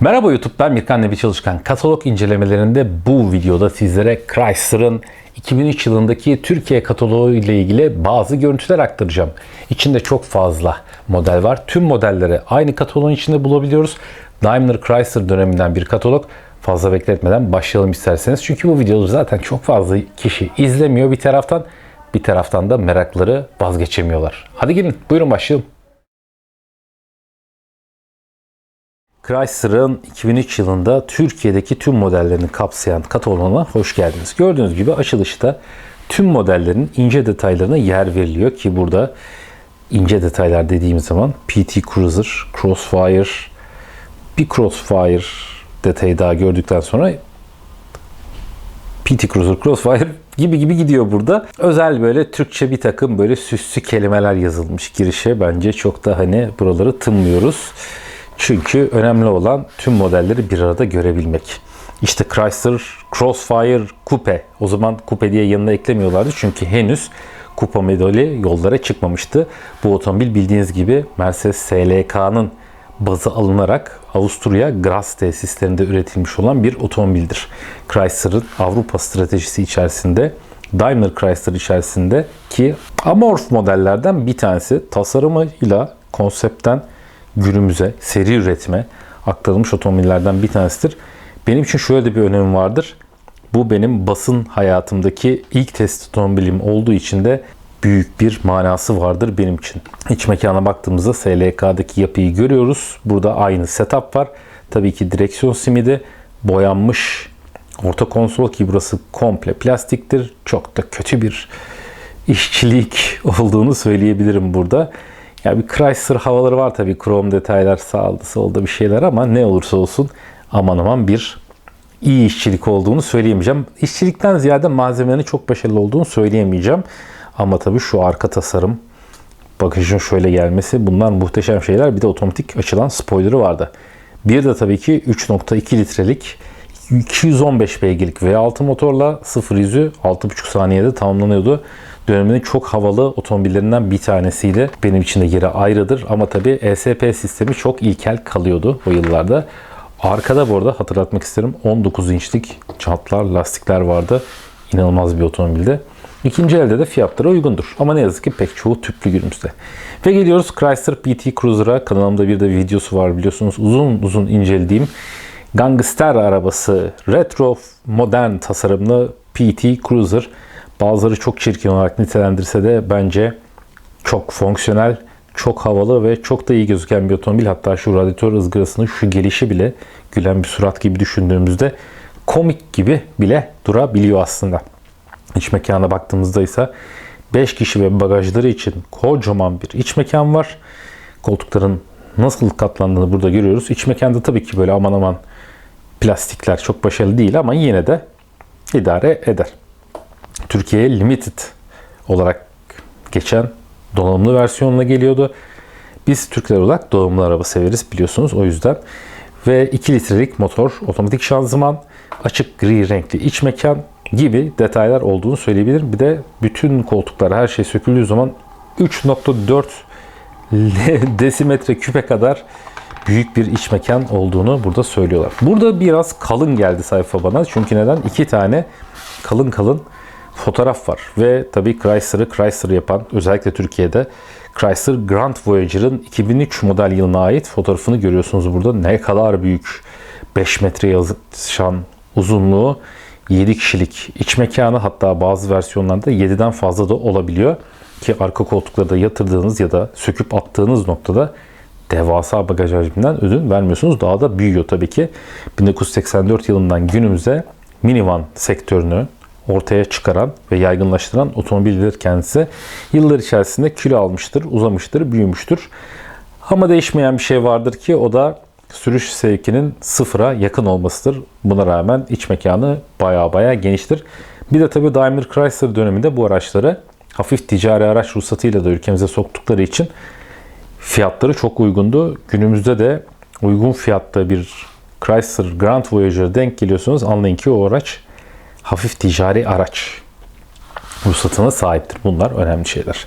Merhaba YouTube ben Mirkan Nebi Çalışkan. Katalog incelemelerinde bu videoda sizlere Chrysler'ın 2003 yılındaki Türkiye kataloğu ile ilgili bazı görüntüler aktaracağım. İçinde çok fazla model var. Tüm modelleri aynı kataloğun içinde bulabiliyoruz. Daimler Chrysler döneminden bir katalog. Fazla bekletmeden başlayalım isterseniz. Çünkü bu videoları zaten çok fazla kişi izlemiyor bir taraftan. Bir taraftan da merakları vazgeçemiyorlar. Hadi gelin buyurun başlayalım. Chrysler'ın 2003 yılında Türkiye'deki tüm modellerini kapsayan kataloğuna hoş geldiniz. Gördüğünüz gibi açılışta tüm modellerin ince detaylarına yer veriliyor ki burada ince detaylar dediğim zaman PT Cruiser, Crossfire, bir Crossfire detayı daha gördükten sonra PT Cruiser, Crossfire gibi gibi gidiyor burada. Özel böyle Türkçe bir takım böyle süslü kelimeler yazılmış girişe. Bence çok da hani buraları tınmıyoruz. Çünkü önemli olan tüm modelleri bir arada görebilmek. İşte Chrysler Crossfire Coupe. O zaman Coupe diye yanına eklemiyorlardı. Çünkü henüz Coupe modeli yollara çıkmamıştı. Bu otomobil bildiğiniz gibi Mercedes SLK'nın bazı alınarak Avusturya Graz tesislerinde üretilmiş olan bir otomobildir. Chrysler'ın Avrupa stratejisi içerisinde Daimler Chrysler içerisinde ki amorf modellerden bir tanesi tasarımıyla konseptten günümüze seri üretime aktarılmış otomobillerden bir tanesidir. Benim için şöyle de bir önemi vardır. Bu benim basın hayatımdaki ilk test otomobilim olduğu için de büyük bir manası vardır benim için. İç mekana baktığımızda SLK'daki yapıyı görüyoruz. Burada aynı setup var. Tabii ki direksiyon simidi boyanmış orta konsol ki burası komple plastiktir. Çok da kötü bir işçilik olduğunu söyleyebilirim burada. Ya bir Chrysler havaları var tabii. Krom detaylar sağda solda bir şeyler ama ne olursa olsun aman aman bir iyi işçilik olduğunu söyleyemeyeceğim. İşçilikten ziyade malzemenin çok başarılı olduğunu söyleyemeyeceğim. Ama tabii şu arka tasarım, bagajın şöyle gelmesi bunlar muhteşem şeyler. Bir de otomatik açılan spoilerı vardı. Bir de tabii ki 3.2 litrelik 215 beygirlik V6 motorla 0 yüzü 6.5 saniyede tamamlanıyordu döneminin çok havalı otomobillerinden bir tanesiydi. Benim için de yeri ayrıdır ama tabii ESP sistemi çok ilkel kalıyordu o yıllarda. Arkada bu arada hatırlatmak isterim 19 inçlik çantlar, lastikler vardı. İnanılmaz bir otomobilde. İkinci elde de fiyatları uygundur. Ama ne yazık ki pek çoğu tüplü günümüzde. Ve geliyoruz Chrysler PT Cruiser'a. Kanalımda bir de videosu var biliyorsunuz. Uzun uzun incelediğim gangster arabası retro modern tasarımlı PT Cruiser. Bazıları çok çirkin olarak nitelendirse de bence çok fonksiyonel, çok havalı ve çok da iyi gözüken bir otomobil. Hatta şu radyatör ızgarasının şu gelişi bile gülen bir surat gibi düşündüğümüzde komik gibi bile durabiliyor aslında. İç mekana baktığımızda ise 5 kişi ve bagajları için kocaman bir iç mekan var. Koltukların nasıl katlandığını burada görüyoruz. İç mekanda tabii ki böyle aman aman plastikler çok başarılı değil ama yine de idare eder. Türkiye'ye Limited olarak geçen donanımlı versiyonla geliyordu. Biz Türkler olarak donanımlı araba severiz biliyorsunuz o yüzden. Ve 2 litrelik motor, otomatik şanzıman, açık gri renkli iç mekan gibi detaylar olduğunu söyleyebilirim. Bir de bütün koltuklar her şey söküldüğü zaman 3.4 desimetre küpe kadar büyük bir iç mekan olduğunu burada söylüyorlar. Burada biraz kalın geldi sayfa bana. Çünkü neden? İki tane kalın kalın fotoğraf var. Ve tabii Chrysler'ı Chrysler yapan özellikle Türkiye'de Chrysler Grand Voyager'ın 2003 model yılına ait fotoğrafını görüyorsunuz burada. Ne kadar büyük 5 metre yazışan uzunluğu 7 kişilik iç mekanı hatta bazı versiyonlarda 7'den fazla da olabiliyor. Ki arka koltuklarda yatırdığınız ya da söküp attığınız noktada devasa bagaj hacminden ödün vermiyorsunuz. Daha da büyüyor tabii ki. 1984 yılından günümüze minivan sektörünü ortaya çıkaran ve yaygınlaştıran otomobildir kendisi. Yıllar içerisinde kilo almıştır, uzamıştır, büyümüştür. Ama değişmeyen bir şey vardır ki o da sürüş sevkinin sıfıra yakın olmasıdır. Buna rağmen iç mekanı baya baya geniştir. Bir de tabii Daimler Chrysler döneminde bu araçları hafif ticari araç ruhsatıyla da ülkemize soktukları için fiyatları çok uygundu. Günümüzde de uygun fiyatta bir Chrysler Grand Voyager denk geliyorsunuz anlayın ki o araç hafif ticari araç. ruhsatına sahiptir. Bunlar önemli şeyler.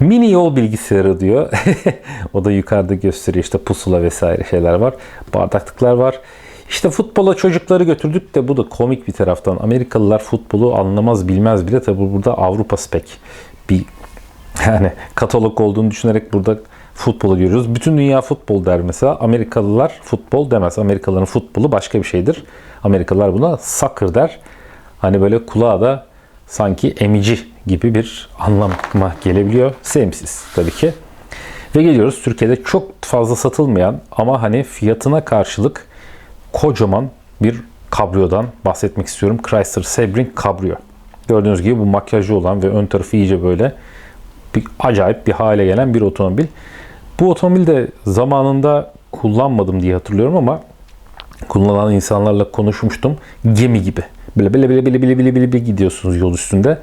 Mini yol bilgisayarı diyor. o da yukarıda gösteriyor işte pusula vesaire şeyler var. Bardaklıklar var. İşte futbola çocukları götürdük de bu da komik bir taraftan. Amerikalılar futbolu anlamaz bilmez bile tabi burada Avrupa spek bir yani katalog olduğunu düşünerek burada futbolu görüyoruz. Bütün dünya futbol der mesela. Amerikalılar futbol demez. Amerikalıların futbolu başka bir şeydir. Amerikalılar buna soccer der. Hani böyle kulağa da sanki emici gibi bir anlama gelebiliyor. Sevimsiz tabii ki. Ve geliyoruz Türkiye'de çok fazla satılmayan ama hani fiyatına karşılık kocaman bir kabriyodan bahsetmek istiyorum. Chrysler Sebring Cabrio. Gördüğünüz gibi bu makyajlı olan ve ön tarafı iyice böyle bir acayip bir hale gelen bir otomobil. Bu otomobil de zamanında kullanmadım diye hatırlıyorum ama kullanan insanlarla konuşmuştum. Gemi gibi. Böyle bile bile bile bile bile gidiyorsunuz yol üstünde.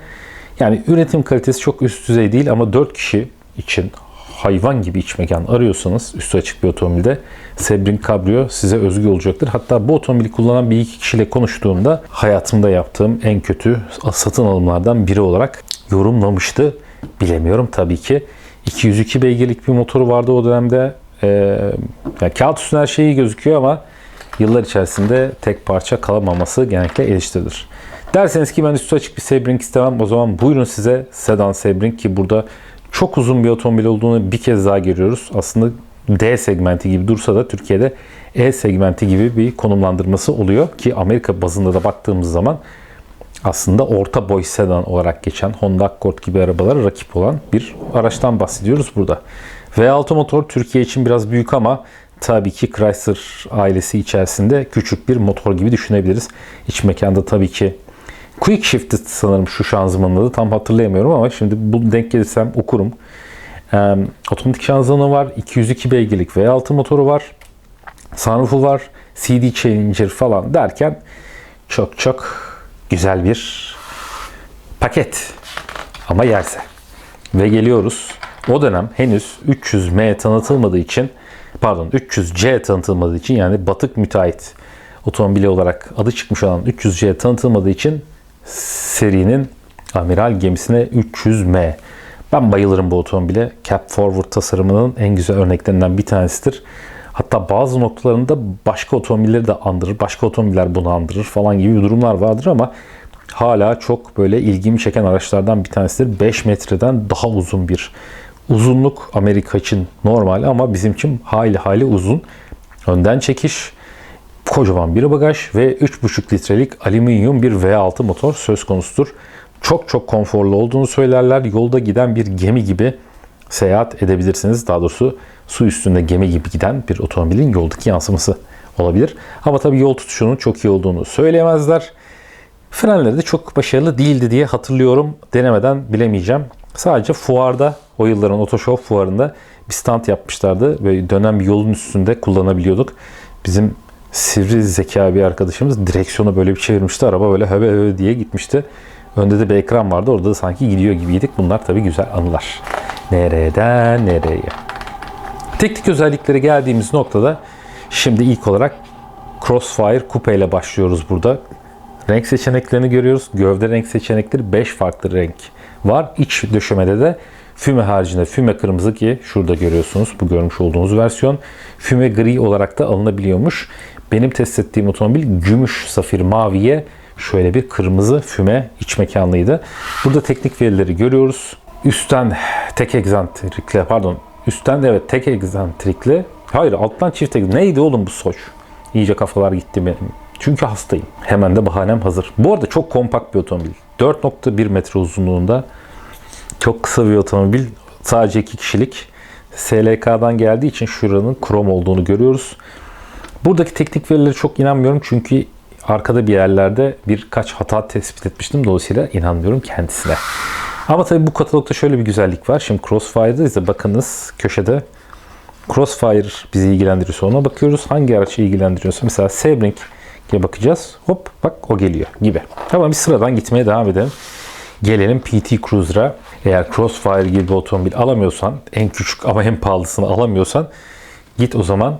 Yani üretim kalitesi çok üst düzey değil ama 4 kişi için hayvan gibi iç mekan arıyorsanız üstü açık bir otomobilde Sebring Cabrio size özgü olacaktır. Hatta bu otomobili kullanan bir iki kişiyle konuştuğumda hayatımda yaptığım en kötü satın alımlardan biri olarak yorumlamıştı. Bilemiyorum tabii ki. 202 beygirlik bir motoru vardı o dönemde. Ee, yani kağıt üstünde her şey iyi gözüküyor ama yıllar içerisinde tek parça kalamaması genellikle eleştirilir. Derseniz ki ben üstü açık bir Sebring istemem o zaman buyurun size sedan Sebring ki burada çok uzun bir otomobil olduğunu bir kez daha görüyoruz. Aslında D segmenti gibi dursa da Türkiye'de E segmenti gibi bir konumlandırması oluyor ki Amerika bazında da baktığımız zaman aslında orta boy sedan olarak geçen Honda Accord gibi arabalara rakip olan bir araçtan bahsediyoruz burada. V6 motor Türkiye için biraz büyük ama tabii ki Chrysler ailesi içerisinde küçük bir motor gibi düşünebiliriz. İç mekanda tabii ki Quick Shift sanırım şu şanzımanın adı tam hatırlayamıyorum ama şimdi bu denk gelirsem okurum. Ee, otomatik şanzımanı var. 202 beygirlik V6 motoru var. Sunroofu var. CD changer falan derken çok çok güzel bir paket. Ama yerse. Ve geliyoruz. O dönem henüz 300M tanıtılmadığı için pardon 300C tanıtılmadığı için yani batık müteahhit otomobili olarak adı çıkmış olan 300C tanıtılmadığı için serinin amiral gemisine 300M. Ben bayılırım bu otomobile. Cap Forward tasarımının en güzel örneklerinden bir tanesidir. Hatta bazı noktalarında başka otomobilleri de andırır. Başka otomobiller bunu andırır falan gibi durumlar vardır ama hala çok böyle ilgimi çeken araçlardan bir tanesidir. 5 metreden daha uzun bir uzunluk Amerika için normal ama bizim için hayli hayli uzun. Önden çekiş, kocaman bir bagaj ve 3,5 litrelik alüminyum bir V6 motor söz konusudur. Çok çok konforlu olduğunu söylerler. Yolda giden bir gemi gibi seyahat edebilirsiniz. Daha doğrusu su üstünde gemi gibi giden bir otomobilin yoldaki yansıması olabilir. Ama tabii yol tutuşunun çok iyi olduğunu söyleyemezler. Frenleri de çok başarılı değildi diye hatırlıyorum. Denemeden bilemeyeceğim. Sadece fuarda, o yılların Otoshow fuarında bir stand yapmışlardı. Böyle dönem yolun üstünde kullanabiliyorduk. Bizim sivri zeka bir arkadaşımız direksiyonu böyle bir çevirmişti. Araba böyle höbe höbe diye gitmişti. Önde de bir ekran vardı. Orada da sanki gidiyor gibiydik. Bunlar tabii güzel anılar. Nereden nereye? Teknik özellikleri geldiğimiz noktada şimdi ilk olarak Crossfire Coupe ile başlıyoruz burada. Renk seçeneklerini görüyoruz. Gövde renk seçenekleri 5 farklı renk var. İç döşemede de füme haricinde füme kırmızı ki şurada görüyorsunuz bu görmüş olduğunuz versiyon. Füme gri olarak da alınabiliyormuş. Benim test ettiğim otomobil gümüş safir maviye şöyle bir kırmızı füme iç mekanlıydı. Burada teknik verileri görüyoruz. Üstten tek egzantrikle pardon üstten evet tek egzantrikle hayır alttan çift egzantrik. Neydi oğlum bu soç? İyice kafalar gitti benim. Çünkü hastayım. Hemen de bahanem hazır. Bu arada çok kompakt bir otomobil. 4.1 metre uzunluğunda çok kısa bir otomobil. Sadece iki kişilik. SLK'dan geldiği için şuranın krom olduğunu görüyoruz. Buradaki teknik verilere çok inanmıyorum çünkü arkada bir yerlerde birkaç hata tespit etmiştim. Dolayısıyla inanmıyorum kendisine. Ama tabii bu katalogda şöyle bir güzellik var. Şimdi Crossfire'da ise bakınız köşede Crossfire bizi ilgilendiriyorsa ona bakıyoruz. Hangi araç ilgilendiriyorsa mesela Sebring'e bakacağız. Hop bak o geliyor gibi. Tamam bir sıradan gitmeye devam edelim. Gelelim PT Cruiser'a. Eğer Crossfire gibi bir otomobil alamıyorsan, en küçük ama en pahalısını alamıyorsan git o zaman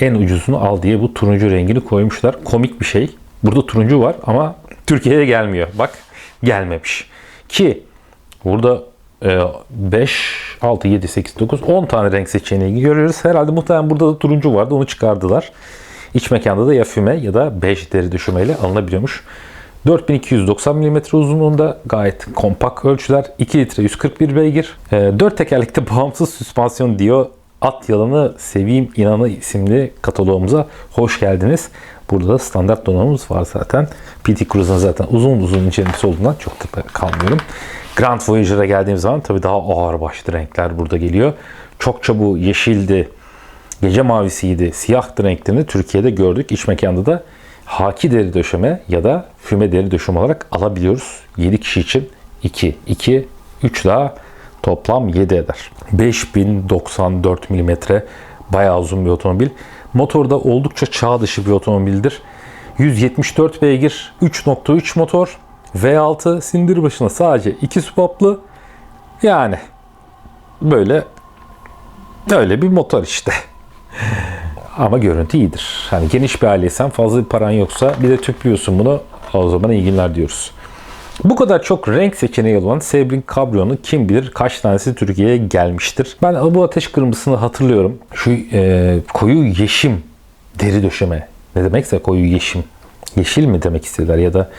en ucuzunu al diye bu turuncu rengini koymuşlar. Komik bir şey. Burada turuncu var ama Türkiye'de gelmiyor. Bak gelmemiş. Ki Burada e, 5, 6, 7, 8, 9, 10 tane renk seçeneği görüyoruz. Herhalde muhtemelen burada da turuncu vardı. Onu çıkardılar. İç mekanda da ya füme ya da bej deri döşemeyle alınabiliyormuş. 4290 mm uzunluğunda gayet kompakt ölçüler. 2 litre 141 beygir. 4 tekerlekli bağımsız süspansiyon diyor. At Yalanı Seveyim İnanı isimli kataloğumuza hoş geldiniz. Burada da standart donanımımız var zaten. PT Cruise'un zaten uzun uzun incelemesi olduğundan çok da kalmıyorum. Grand Voyager'a geldiğim zaman tabii daha ağır başlı renkler burada geliyor. Çokça bu yeşildi, gece mavisiydi, siyah renklerini Türkiye'de gördük. İç mekanda da haki deri döşeme ya da füme deri döşeme olarak alabiliyoruz. 7 kişi için 2, 2, 3 daha toplam 7 eder. 5094 mm bayağı uzun bir otomobil. Motorda oldukça çağ dışı bir otomobildir. 174 beygir, 3.3 motor, V6 sindir başına sadece 2 supaplı. Yani böyle öyle bir motor işte. Ama görüntü iyidir. Hani geniş bir aileysen fazla bir paran yoksa bir de tüplüyorsun bunu o zaman iyi günler diyoruz. Bu kadar çok renk seçeneği olan Sebring Cabrio'nun kim bilir kaç tanesi Türkiye'ye gelmiştir. Ben bu ateş kırmızısını hatırlıyorum. Şu e, koyu yeşim deri döşeme. Ne demekse koyu yeşim. Yeşil mi demek istediler ya da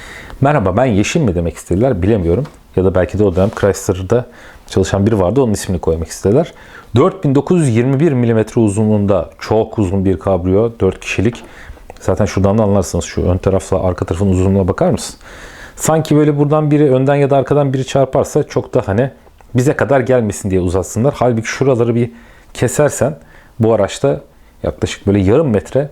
merhaba ben yeşil mi demek istediler bilemiyorum. Ya da belki de o dönem Chrysler'da çalışan biri vardı onun ismini koymak istediler. 4921 mm uzunluğunda çok uzun bir kabrio 4 kişilik. Zaten şuradan da anlarsınız şu ön tarafla arka tarafın uzunluğuna bakar mısın? Sanki böyle buradan biri önden ya da arkadan biri çarparsa çok da hani bize kadar gelmesin diye uzatsınlar. Halbuki şuraları bir kesersen bu araçta yaklaşık böyle yarım metre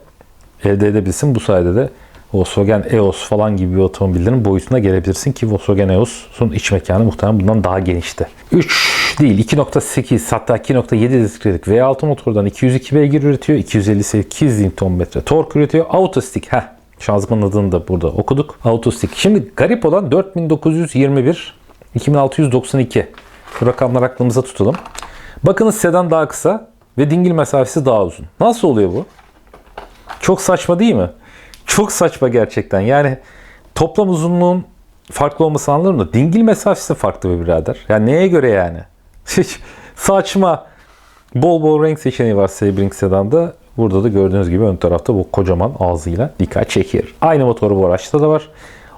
elde edebilirsin. Bu sayede de Volkswagen EOS falan gibi bir otomobillerin boyutuna gelebilirsin ki Volkswagen EOS'un iç mekanı muhtemelen bundan daha genişti. 3 değil 2.8 hatta 2.7 litrelik V6 motordan 202 beygir üretiyor. 258 Nm tork üretiyor. Autostick heh Şanzımanın adını da burada okuduk. Autostick. Şimdi garip olan 4921 2692. Bu rakamlar aklımıza tutalım. Bakınız sedan daha kısa ve dingil mesafesi daha uzun. Nasıl oluyor bu? Çok saçma değil mi? Çok saçma gerçekten. Yani toplam uzunluğun farklı olması anlarım da dingil mesafesi farklı bir birader. Yani neye göre yani? Hiç saçma. Bol bol renk seçeneği var Sebring Sedan'da. Burada da gördüğünüz gibi ön tarafta bu kocaman ağzıyla dikkat çekiyor. Aynı motoru bu araçta da var.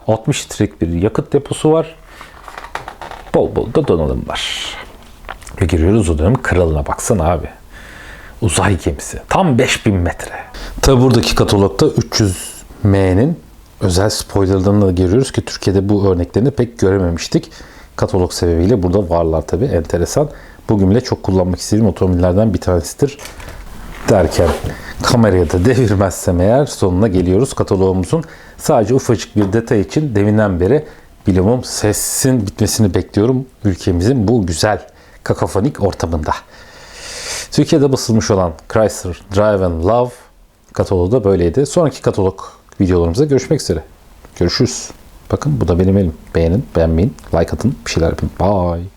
60 litrelik bir yakıt deposu var. Bol bol da donanım var. Ve giriyoruz o dönem kralına baksana abi. Uzay gemisi. Tam 5000 metre. Tabi buradaki katalogda 300M'nin özel spoilerlarını da görüyoruz ki Türkiye'de bu örneklerini pek görememiştik. Katalog sebebiyle burada varlar tabi enteresan. Bugün bile çok kullanmak istediğim otomobillerden bir tanesidir derken kameraya da devirmezsem eğer sonuna geliyoruz kataloğumuzun. Sadece ufacık bir detay için deminden beri bilimum sesin bitmesini bekliyorum ülkemizin bu güzel kakafonik ortamında. Türkiye'de basılmış olan Chrysler Drive and Love kataloğu da böyleydi. Sonraki katalog videolarımızda görüşmek üzere. Görüşürüz. Bakın bu da benim elim. Beğenin, beğenmeyin, like atın, bir şeyler yapın. Bye.